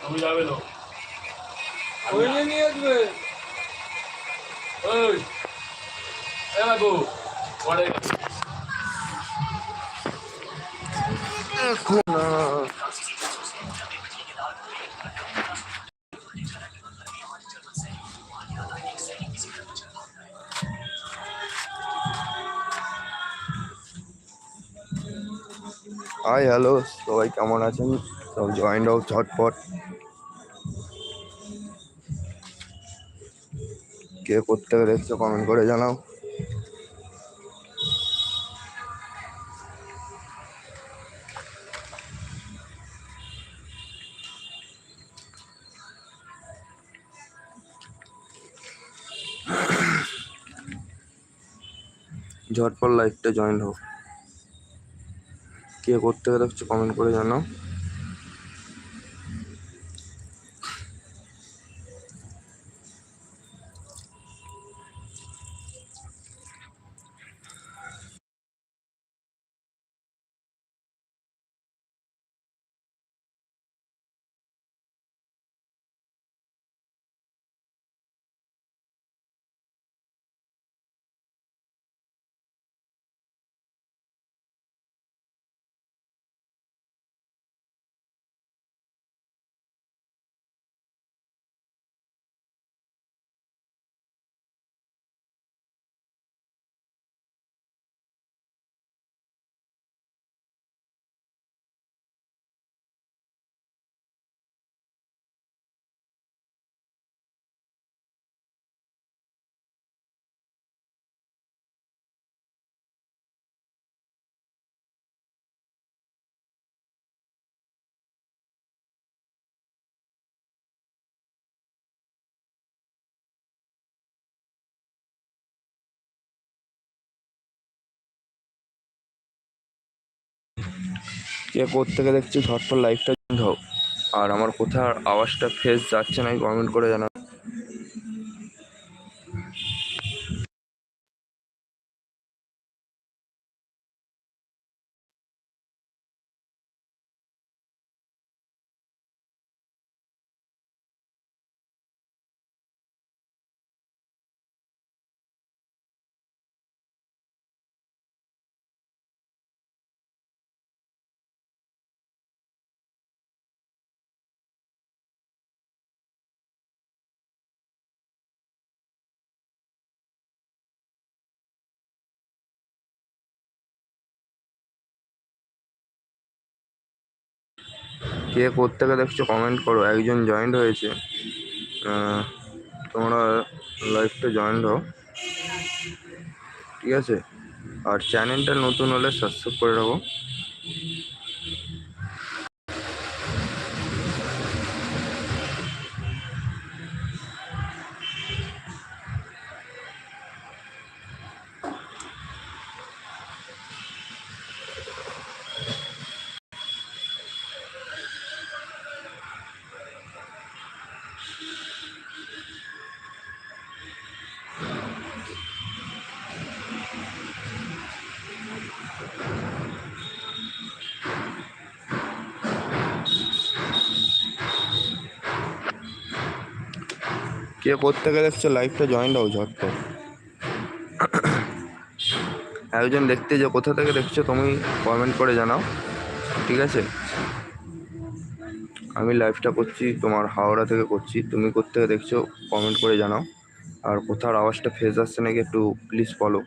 তুমি যাবে না ওইনে নিয়ে আসবে। ওই। এ বাবু পরে। হাই হ্যালো সবাই কেমন আছেন? সব জয়েন্ট হোক ঝটপট। কে করতে দেখছ কমেন্ট করে জানাও। ঝটপট লাইফটা জয়েন হোক কে করতে দেখছ কমেন্ট করে জানাও। কে থেকে দেখছি ঝটপট লাইভটা বন্ধ আর আমার কোথাও আওয়াজটা ফেস যাচ্ছে না কমেন্ট করে জানাও কে কোত্থেকে দেখছ কমেন্ট করো। একজন জয়েন্ট হয়েছে। তোমরা লাইফটা জয়েন্ট হও। ঠিক আছে? আর চ্যানেলটা নতুন হলে সাবস্ক্রাইব করে রাখো। কে কোত্থেকে দেখছ লাইফটা জয়েন্ট হও ঝটপট। একজন দেখতে যে কোথা থেকে দেখছ তুমি কমেন্ট করে জানাও, ঠিক আছে? আমি লাইভটা করছি, তোমার হাওড়া থেকে করছি, তুমি কোথা কোত্থেকে দেখছ কমেন্ট করে জানাও। আর কোথার আওয়াজটা ফেস আসছে নাকি একটু প্লিজ বলো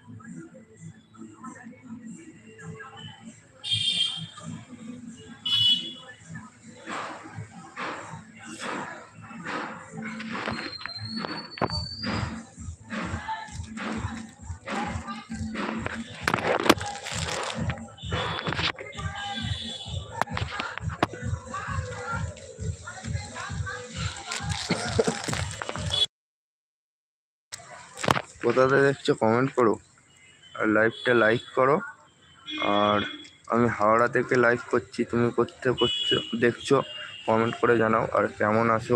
কোথা থেকে দেখছ কমেন্ট করো। আর লাইভটা লাইক করো। আর আমি হাওড়া থেকে লাইভ করছি, তুমি করতে করছ, দেখছ কমেন্ট করে জানাও। আর কেমন আছো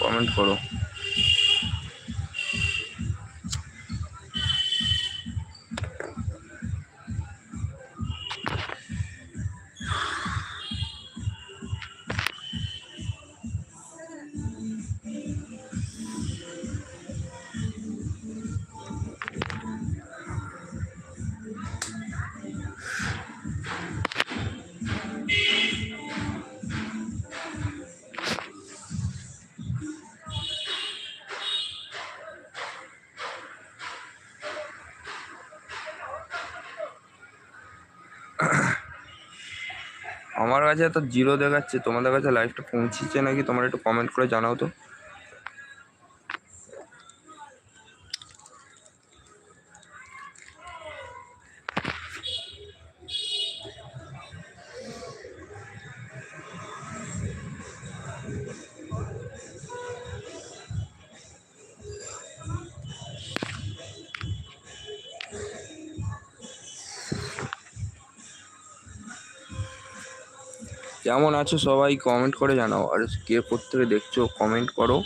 কমেন্ট করো। আমার কাছে তো জিরো দেখাচ্ছে, তোমাদের কাছে লাইভটা পৌঁছেছে নাকি? তোমরা একটু কমেন্ট করে জানাও তো। কেমন আছো সবাই কমেন্ট করে জানাও। আর কে কোথেকে দেখছ কমেন্ট করো।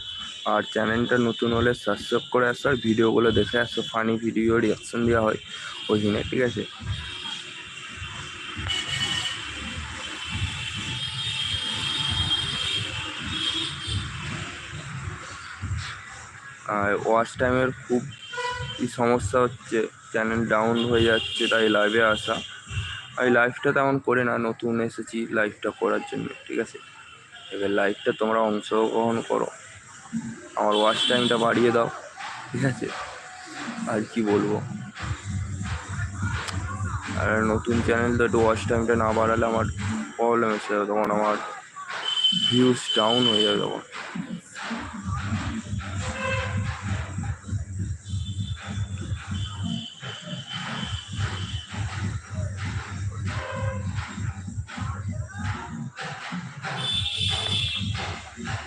আর চ্যানেলটা নতুন হলে সাবস্ক্রাইব করে আসো, আর ভিডিওগুলো দেখে আসো। ফানি ভিডিও রিয়াকশন দেওয়া হয় ওই ঠিক আছে? আর ওয়াচ টাইমের খুব সমস্যা হচ্ছে। চ্যানেল ডাউন হয়ে যাচ্ছে, তাই লাইভে আসা। আমি লাইভটা তেমন করে না, নতুন এসেছি লাইভটা করার জন্য, ঠিক আছে? এবার লাইভটা তোমরা অংশগ্রহণ করো। আমার ওয়াচ টাইমটা বাড়িয়ে দাও, ঠিক আছে? আর কি বলব? আর নতুন চ্যানেল তো একটু ওয়াচ টাইমটা না বাড়ালে আমার প্রবলেম এসে যাবে, তখন আমার ভিউজ ডাউন হয়ে যাবে তখন। Yeah.